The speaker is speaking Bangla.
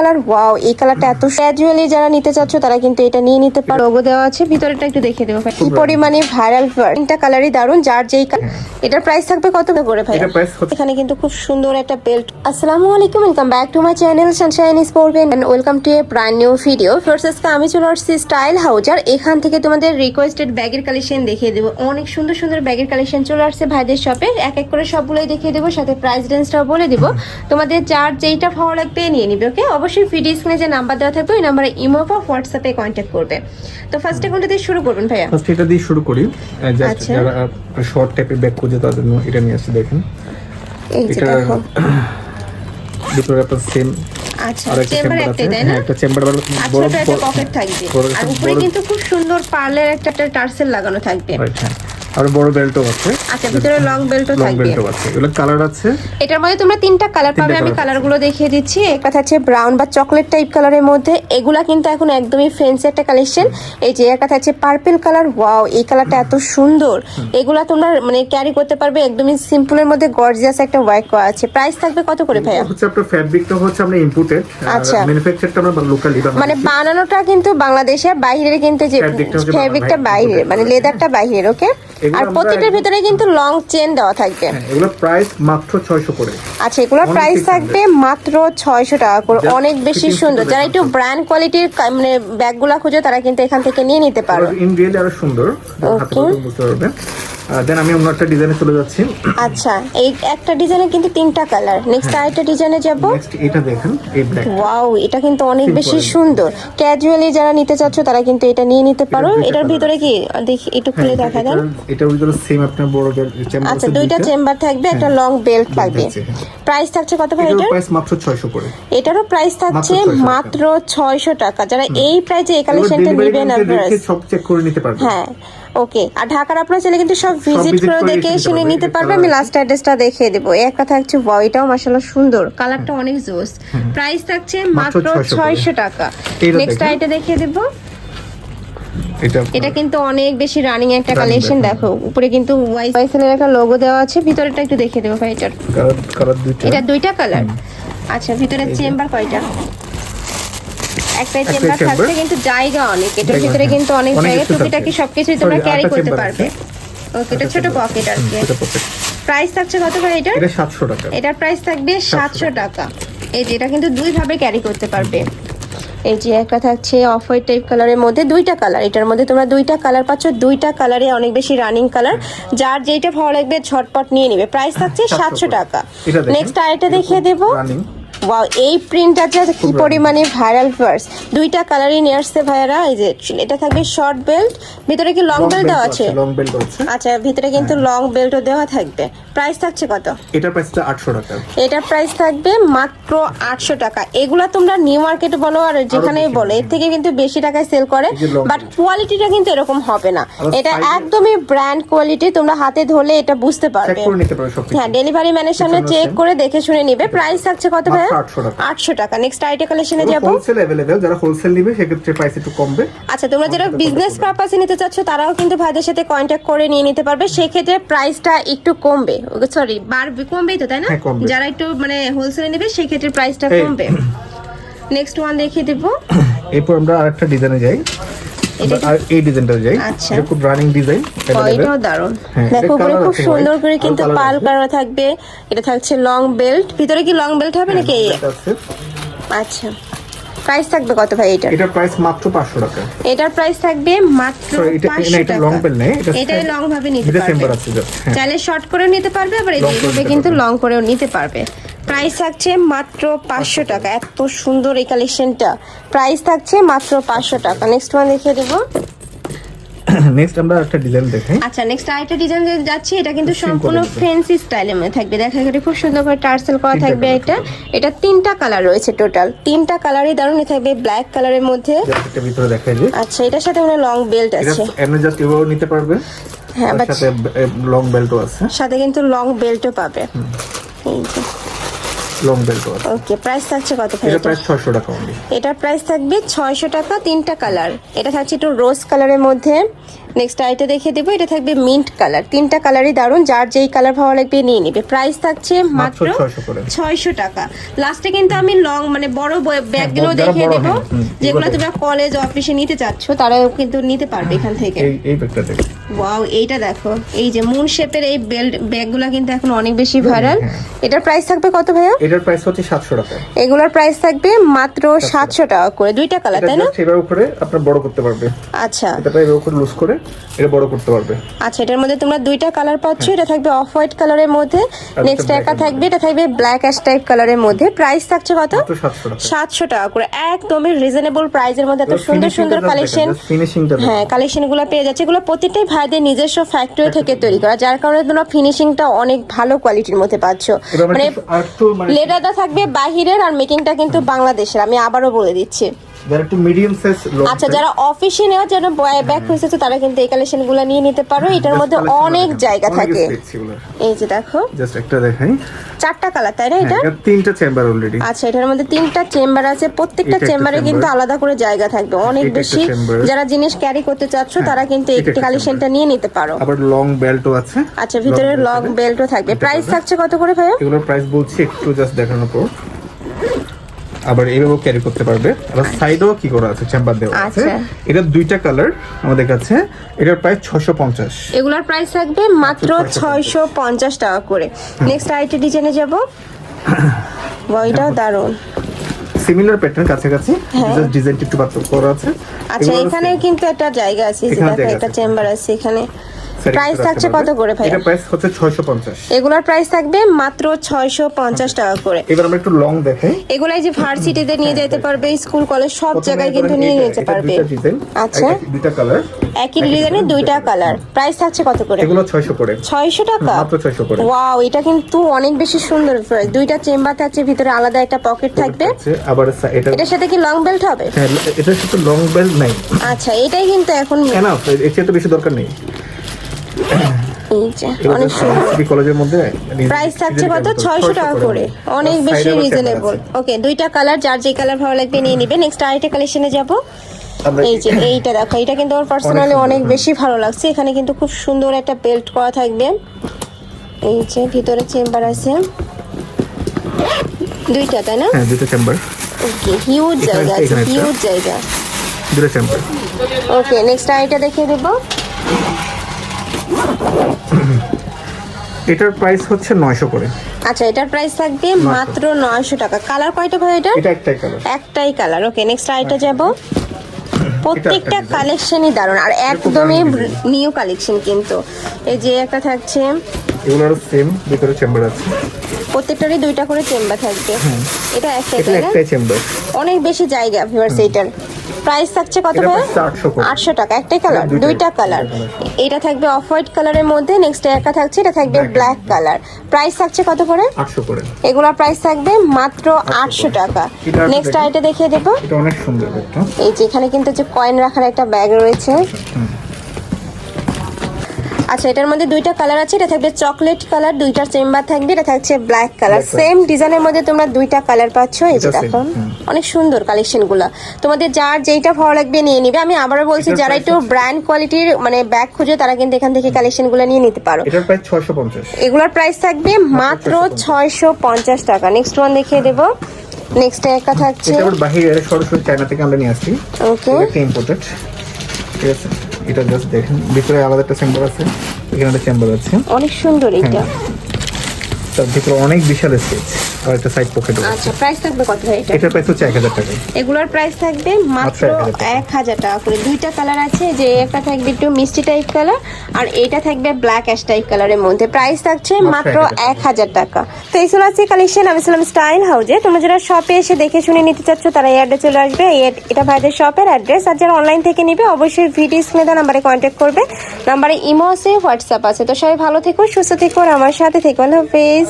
কালার? ওয়াও এই কালারটা এত ক্যাজুয়ালি যারা নিতে চাচ্ছ তারা কিন্তু এটা নিয়ে নিতে পারো। লোগো দেওয়া আছে ভিতরেটা একটু দেখে দেবো ভাই। কি পরিমাণে ভাইরাল তিনটা কালারই দারুণ যার যেই colour- এটার প্রাইস থাকবে কত করে ভাই? এখানে কিন্তু খুব সুন্দর একটা বেল্ট আসসালামু আলাইকুম welcome back to my channel sunshine sport and welcome to a brand new video first আজকে আমি চলে আসছি স্টাইল হাউজ আর এখান থেকে তোমাদের রিকোয়েস্টেড ব্যাগের কালেকশন দেখিয়ে দেবো। অনেক সুন্দর সুন্দর ব্যাগের কালেকশন চলে আসছে ভাইদের শপে এক এক করে সবগুলোই দেখিয়ে দেবো সাথে প্রাইস রেঞ্জটাও বলে দিব। তোমাদের যার যেইটা ভালো লাগবে নিয়ে নিবে ওকে অবশ্যই ভিডিও স্ক্রিনে যে নাম্বার দেওয়া থাকবে ওই নাম্বারে ইমো বা হোয়াটসঅ্যাপে কন্ট্যাক্ট করবে। তো ফার্স্টে কোনটা দিয়ে শুরু করবেন ভাইয়া। ফার্স্ট এটা দিয়ে শুরু করি। জাস্ট আচ্ছা। যারা শর্ট টাইপের ব্যাগ খুঁজে তাদের জন্য এটা নিয়ে আসছি দেখেন। এটা ভিতরে আপনার সেম আচ্ছা একটা চেম্বার একটাই তাই না? হ্যাঁ একটা চেম্বার আর ছোট একটা পকেট থাকবে। আর উপরে কিন্তু খুব সুন্দর পার্লের একটা একটা টার্সেল লাগানো থাকবে। রাইট হ্যাঁ। আর বড় বেল্টও আছে। আচ্ছা ভিতরে লং বেল্টও লং বেল্টও আছে। এগুলো কালার আছে। এটার মধ্যে তোমরা তিনটা কালার পাবে। আমি কালারগুলো দেখিয়ে দিচ্ছি। একটা থাকছে ব্রাউন বা চকলেট টাইপ কালারের মধ্যে। এগুলা কিন্তু এখন একদমই ফ্যান্সি একটা কালেকশন এই যে একটা থাকছে পার্পল কালার ওয়াও এই কালারটা এত সুন্দর। এগুলা তোমরা মানে ক্যারি করতে পারবে একদমই সিম্পলের মধ্যে গর্জিয়াস একটা ওয়ার্ক করা আছে। প্রাইস থাকবে কত করে ভাইয়া? হচ্ছে আপনার ফ্যাব্রিকটা হচ্ছে আমরা ইম্পোর্টেড আচ্ছা। ম্যানুফ্যাকচারটা আমরা লোকালি মানে বানানোটা কিন্তু বাংলাদেশের বাইরের কিন্তু যে হচ্ছে বাইরের মানে লেদারটা বাইরের ওকে আর প্রতিটার ভিতরে কিন্তু লং চেন দেওয়া থাকবে। এগুলো প্রাইস মাত্র 600 করে। আচ্ছা এগুলোর প্রাইস থাকবে মাত্র ছয়শো টাকা করে। অনেক বেশি সুন্দর। যারা একটু ব্র্যান্ড কোয়ালিটির মানে ব্যাগগুলা খোঁজে তারা কিন্তু এখান থেকে নিয়ে নিতে পারো ইন রিয়েলি আরও সুন্দর। হাতে বুঝতে পারবেন। দেন আমি অন্য একটা ডিজাইনে চলে যাচ্ছি। আচ্ছা এই একটা ডিজাইনে কিন্তু তিনটা কালার নেক্সট আরেকটা ডিজাইনে যাব। নেক্সট এটা দেখেন এই ব্ল্যাক ওয়াও এটা কিন্তু অনেক বেশি সুন্দর। ক্যাজুয়ালি যারা নিতে চাচ্ছ তারা কিন্তু এটা নিয়ে নিতে পারো। এটার ভিতরে কি? দেখি একটু খুলে দেখা দেন এটার ভিতরে সেম আপনার বড় চেম্বার আচ্ছা দুইটা চেম্বার থাকবে একটা হ্যাঁ। লং বেল্ট থাকবে। হ্যাঁ। প্রাইস থাকছে কত ভাই এটার এটার? প্রাইস মাত্র 600 করে। এটারও প্রাইস থাকছে মাত্র ছয়শো টাকা। যারা এই প্রাইসে এই কালেকশনটা নেবেন আপনারা। সব চেক করে নিতে পারবেন। হ্যাঁ। ওকে আর ঢাকার আপনারা চাইলে কিন্তু সব ভিজিট করে দেখে শুনে নিতে পারবে। আমি লাস্ট অ্যাড্রেসটা দেখিয়ে দেবো। এক কথা হচ্ছে এটাও মাসাল্লাহ সুন্দর। কালারটা অনেক জোস। প্রাইস থাকছে মাত্র মাত্র 600 ছয়শো টাকা। নেক্সট। আইটা দেখিয়ে দেবো। এটা কিন্তু অনেক বেশি রানিং একটা কালেকশন দেখো। উপরে কিন্তু ওয়াইসেলের একটা লোগো দেওয়া আছে। ভিতরেটা একটু দেখিয়ে দেবো ভাই এটা দুইটা কালার আচ্ছা ভিতরে চেম্বার কয়টা? একটাই চেম্বার। থাকছে কিন্তু জায়গা অনেক। এটার ভিতরে। কিন্তু অনেক জায়গা আছে। সবকিছুই তোমরা ক্যারি করতে পারবে। ওকে এটা ছোট পকেট আর কি। প্রাইস থাকছে কত ভাই এটার? এটা 700 টাকা। এটার প্রাইস থাকবে সাতশো টাকা। এই যে এটা কিন্তু দুই ভাবে ক্যারি করতে পারবে। এই যে একটা থাকছে অফ হোয়াইট টাইপ কালারের মধ্যে দুইটা কালার এটার মধ্যে তোমরা দুইটা কালার পাচ্ছ। দুইটা কালারে অনেক বেশি রানিং কালার যার যেইটা ভালো লাগবে ঝটপট নিয়ে নেবে। প্রাইস থাকছে 700 সাতশো টাকা। নেক্সট আরেকটা দেখিয়ে দেবো। ওয়াও এই প্রিন্টটা যে কি পরিমাণে ভাইরাল ফার্স দুইটা কালারই নিয়ে আসছে ভাইয়ারা এই যে এটা থাকবে শর্ট বেল্ট ভিতরে কি লং বেল্ট দেওয়া আছে? লং বেল্ট আছে। আচ্ছা ভিতরে কিন্তু লং বেল্টও দেওয়া থাকবে। প্রাইস থাকছে কত এটার প্রাইসটা 800 টাকা এটার প্রাইস থাকবে মাত্র আটশো টাকা এগুলা তোমরা নিউ মার্কেটে বলো আর যেখানেই বেশি, বলো এর থেকে কিন্তু বেশি টাকায় সেল করে এই যে long বাট কোয়ালিটিটা কিন্তু এরকম হবে না আবার এটা size- একদমই ব্র্যান্ড কোয়ালিটি তোমরা হাতে ধরলে এটা বুঝতে চেক পারবে করে নিতে পারো সব হ্যাঁ ডেলিভারি ম্যানের সামনে পিছনে চেক আছে। করে দেখে শুনে নিবে প্রাইস থাকছে কত মাত্র ভাইয়া 800 টাকা। আটশো টাকা নেক্সট আইটে কালেকশনে যাব হোলসেল अवेलेबल যারা হোলসেল নেবে সেক্ষেত্রে প্রাইস একটু কমবে আচ্ছা তোমরা যারা বিজনেস পারপাসে নিতে চাচ্ছ তারাও কিন্তু ভাইদের সাথে কন্ট্যাক্ট করে নিয়ে নিতে পারবে সেক্ষেত্রে প্রাইসটা একটু কমবে সরি বাড়বে কমবেই তো তাই না? হ্যাঁ, যারা একটু মানে হোলসেলে নেবে সেক্ষেত্রে প্রাইসটা কমবে। নেক্সট ওয়ান দেখিয়ে দেবো। এরপর আমরা আরেকটা ডিজাইনে যাই। আর এই ডিজাইনটা যাই। আচ্ছা। এটা খুব রানিং ডিজাইন এটাও দারুণ। হ্যাঁ, দেখো এটা খুব সুন্দর করে কিন্তু পাল করা থাকবে। এটা থাকছে লং বেল্ট ভিতরে কি লং বেল্ট হবে নাকি? আচ্ছা। প্রাইস থাকবে কত ভাই এটা এটার প্রাইস মাত্র 500 টাকা। এটার প্রাইস থাকবে মাত্র Sorry, এটা- না, পাঁচশো এটা টাকা। long bell নেই, এটা এটাই লং ভাবে নিতে এটা পারবে। chamber আছে হ্যাঁ। চাইলে শর্ট করে নিতে পারবে আবার এই ভাবে এইভাবে কিন্তু লং করেও নিতে পারবে। প্রাইস থাকছে মাত্র পাঁচশো টাকা। এত সুন্দর এই কালেকশনটা প্রাইস থাকছে মাত্র পাঁচশো টাকা। নেক্সট ওয়ান দেখিয়ে দেবো। নেক্সট আমরা একটা ডিজাইন দেখাই। আচ্ছা নেক্সট আরেকটা ডিজাইন যাচ্ছে। এটা কিন্তু সম্পূর্ণ। ফ্যান্সি স্টাইলের মধ্যে থাকবে। দেখা গেলে খুব সুন্দর করে টার্সেল করা থাকবে এটা। এটা তিনটা কালার রয়েছে টোটাল তিনটা কালারই দারুণ থাকবে ব্ল্যাক কালারের মধ্যে। একটা ভিতরে দেখাই যে। আচ্ছা এটার সাথে মানে লং বেল্ট এটা আছে। এমনি জাস্ট এভাবে নিতে পারবে। হ্যাঁ সাথে লং বেল্টও আছে। সাথে কিন্তু লং বেল্টও পাবে। এই। লং বেল্ট ওকে প্রাইস থাকছে কত ভাই এটা এটা? প্রাইস ছয়শো টাকা অনলি এটার প্রাইস থাকবে ছয়শো টাকা তিনটা কালার এটা থাকছে একটু রোজ কালারের মধ্যে। নেক্সট আইটা দেখিয়ে দেবো এটা থাকবে মিন্ট কালার তিনটা কালারই দারুণ যার যেই কালার ভালো লাগবে নিয়ে নেবে। প্রাইস থাকছে মাত্র 600 ছয়শো টাকা। লাস্টে কিন্তু আমি লং মানে বড় ব্যাগগুলো দেখিয়ে দেবো। হ্যাঁ, যেগুলো তোমরা কলেজ অফিসে নিতে চাচ্ছ তারাও কিন্তু নিতে পারবে এখান থেকে। এই এই ব্যাগটা দেখো। ওয়াও এইটা দেখো। এই যে মুন শেপের এই বেল্ট ব্যাগগুলো কিন্তু এখন অনেক বেশি ভাইরাল হ্যাঁ। এটার প্রাইস থাকবে কত ভাইয়া? এটার প্রাইস হচ্ছে সাতশো টাকা। এগুলোর প্রাইস থাকবে মাত্র সাতশো টাকা। করে। দুইটা কালার তাই না? এবার উপরে আপনার বড় করতে পারবে। আচ্ছা। এটা উপরে লুজ করে এটা বড় করতে পারবে। আচ্ছা এটার মধ্যে তোমরা দুইটা কালার পাচ্ছ। এটা থাকবে অফ হোয়াইট কালারের মধ্যে। নেক্সট একা থাকবে এটা থাকবে ব্ল্যাক অ্যাশ টাইপ কালারের মধ্যে। প্রাইস থাকছে কত? মাত্র সাতশো টাকা। করে। একদমই রিজনেবল প্রাইসের মধ্যে এত সুন্দর সুন্দর কালেকশন হ্যাঁ কালেকশনগুলো পেয়ে যাচ্ছে। এগুলো প্রত্যেকটাই ভাইদের নিজস্ব ফ্যাক্টরি থেকে তৈরি করা যার কারণে তোমরা ফিনিশিংটা অনেক ভালো কোয়ালিটির মধ্যে পাচ্ছ। মানে আর মানে লেদারটা থাকবে বাহিরের আর মেকিংটা কিন্তু বাংলাদেশের আমি আবারও বলে দিচ্ছি। যারা একটু মিডিয়াম সাইজ আচ্ছা যারা অফিসে নেওয়ার জন্য ব্যাগ খুঁজতেছে তারা কিন্তু এই কালেকশনগুলো নিয়ে নিতে পারো। এটার মধ্যে অনেক জায়গা থাকে। এই যে দেখো। জাস্ট একটা দেখাই। চারটা কালার তাই না এটা? হ্যাঁ, তিনটা চেম্বার অলরেডি আচ্ছা এটার মধ্যে তিনটা চেম্বার আছে। প্রত্যেকটা চেম্বারে কিন্তু আলাদা করে জায়গা থাকবে। অনেক বেশি যারা জিনিস ক্যারি করতে চাচ্ছ তারা কিন্তু এই কালেকশনটা নিয়ে নিতে পারো। আবার লং বেল্টও আছে। আচ্ছা ভিতরে লং বেল্টও থাকবে। এটা প্রাইস থাকছে কত করে ভাইয়া? এগুলোর প্রাইস বলছি একটু জাস্ট দেখানোর পর। আবার এইভাবেও ক্যারি করতে পারবে। আবার সাইডেও কি করা আছে? চেম্বার দেওয়া আছে। আচ্ছা। এটা দুইটা কালার আমাদের কাছে। এটার প্রাইস ছশো পঞ্চাশ। এগুলোর প্রাইস থাকবে মাত্র ছয়শো পঞ্চাশ। টাকা করে। নেক্সট আইটি ডিজাইনে যাব। এটাও দারুণ। সিমিলার প্যাটার্ন কাছাকাছি। হ্যাঁ। জাস্ট ডিজাইনটা একটু পার্থক্য করা আছে। আচ্ছা এখানে কিন্তু একটা জায়গা আছে একটা চেম্বার আছে এখানে। প্রাইস থাকছে কত করে ভাইয়া? এটা প্রাইস হচ্ছে ছয়শো পঞ্চাশ। এগুলোর প্রাইস থাকবে মাত্র ছয়শো পঞ্চাশ টাকা করে। এবার আমরা একটু লং দেখাই এগুলাই যে ভার্সিটিতে নিয়ে যেতে পারবে স্কুল কলেজ সব জায়গায় কিন্তু নিয়ে যেতে পারবে। আচ্ছা। দুইটা কালার একই ডিজাইনের দুইটা কালার প্রাইস থাকছে কত করে? এগুলো ছয়শো করে। ছয়শো টাকা? মাত্র ছয়শো করে। ওয়াও এটা কিন্তু অনেক বেশি সুন্দর প্রাইস দুইটা চেম্বার থাকছে ভিতরে আলাদা একটা পকেট থাকবে। আবার এটা এটার সাথে কি লং বেল্ট হবে? হ্যাঁ এটার সাথে লং বেল্ট নাই। আচ্ছা এটাই কিন্তু এখন কেন এর চেয়ে তো বেশি দরকার নেই। এই যে অনেক সুন্দর। কলেজের মধ্যে প্রাইস থাকছে কত? টাকা করে। অনেক বেশি রিজনেবল ওকে দুইটা কালার যার যে কালার ভালো লাগবে নিয়ে নিবে। নেক্সট আরেকটা কালেকশনে যাব। এই যে এইটা দেখো এটা কিন্তু আমার পার্সোনালি অনেক বেশি ভালো লাগছে। এখানে কিন্তু খুব সুন্দর একটা বেল্ট করা থাকবে। এই যে ভিতরে চেম্বার আছে। দুইটা তাই না? হ্যাঁ চেম্বার ওকে হিউজ জায়গা আছে হিউজ জায়গা। দুটো চেম্বার ওকে নেক্সট আইটা দেখিয়ে দেবো। এটার প্রাইস হচ্ছে নয়শো করে। আচ্ছা এটার প্রাইস থাকবে মাত্র নয়শো টাকা। কালার কয়টা ভাই এটা এটা একটাই কালার একটাই কালার ওকে নেক্সট আইটা যাব। প্রত্যেকটা কালেকশনই দারুণ। আর একদমই নিউ কালেকশন কিন্তু। এই যে একটা থাকছে। এগুলোর সেম ভিতরে চেম্বার আছে। প্রত্যেকটারই দুইটা করে চেম্বার থাকবে। এটা একটাই এটা একটাই চেম্বার অনেক বেশি জায়গা ভিউয়ার্স এইটার। প্রাইস থাকছে কত ভাই? আটশো টাকা একটাই কালার দুইটা কালার এটা থাকবে অফ হোয়াইট কালারের মধ্যে নেক্সট একটা থাকছে এটা থাকবে ব্ল্যাক কালার প্রাইস থাকছে কত করে? এগুলোর প্রাইস থাকবে মাত্র আটশো টাকা। নেক্সট। আইটা দেখিয়ে দেবো। এই যে এখানে কিন্তু যে কয়েন রাখার একটা ব্যাগ রয়েছে। আচ্ছা এটার মধ্যে দুইটা কালার আছে এটা থাকবে চকলেট কালার দুইটার চেম্বার থাকবে এটা থাকছে ব্ল্যাক কালার সেম ডিজাইনের মধ্যে তোমরা দুইটা কালার পাচ্ছ এই যে দেখো। অনেক সুন্দর কালেকশনগুলা। তোমাদের যার যেইটা ভালো লাগবে নিয়ে নিবে। আমি আবারও বলছি যারা একটু ব্র্যান্ড কোয়ালিটির মানে ব্যাগ খুঁজে তারা কিন্তু এখান থেকে কালেকশনগুলো নিয়ে নিতে পারো। এটার প্রাইস ছয়শো পঞ্চাশ। এগুলোর প্রাইস থাকবে মাত্র ছয়শো পঞ্চাশ। টাকা। নেক্সট ওয়ান দেখিয়ে দেবো। নেক্সট একটা থাকছে। এটা বাহিরে সরাসরি চায়না থেকে আমরা নিয়ে আসছি। ওকে এটা ইম্পোর্টেড ঠিক আছে? এটা জাস্ট দেখেন ভিতরে আলাদা একটা চেম্বার আছে এখানে একটা চেম্বার আছে। অনেক সুন্দর এটা তার ভিতরে অনেক বিশাল স্পেস আর একটা সাইড পকেট আচ্ছা প্রাইস থাকবে কত ভাই এটা? এটার প্রাইস হচ্ছে এক হাজার টাকা। এগুলোর প্রাইস থাকবে মাত্র মাত্র 1000 টাকা। করে। দুইটা কালার আছে যে একটা থাকবে একটু মিষ্টি টাইপ কালার আর এটা থাকবে ব্ল্যাক অ্যাশ টাইপ কালারের মধ্যে। প্রাইস থাকছে মাত্র মাত্র 1000 এক হাজার টাকা। তো এই ছিল আজকে কালেকশন আমি ছিলাম স্টাইল হাউজে তোমরা যারা শপে এসে দেখে শুনে নিতে চাচ্ছ তারা এই অ্যাড্রেস চলে আসবে। এটা ভাইদের শপের অ্যাড্রেস আর যারা অনলাইন থেকে নিবে অবশ্যই ভিডিও স্ক্রিনে দেওয়া নাম্বারে কন্ট্যাক্ট করবে। নাম্বারে ইমো আছে হোয়াটসঅ্যাপ আছে। তো সবাই ভালো থেকো সুস্থ থেকো আর আমার সাথে থেকো। আল্লাহ হাফেজ।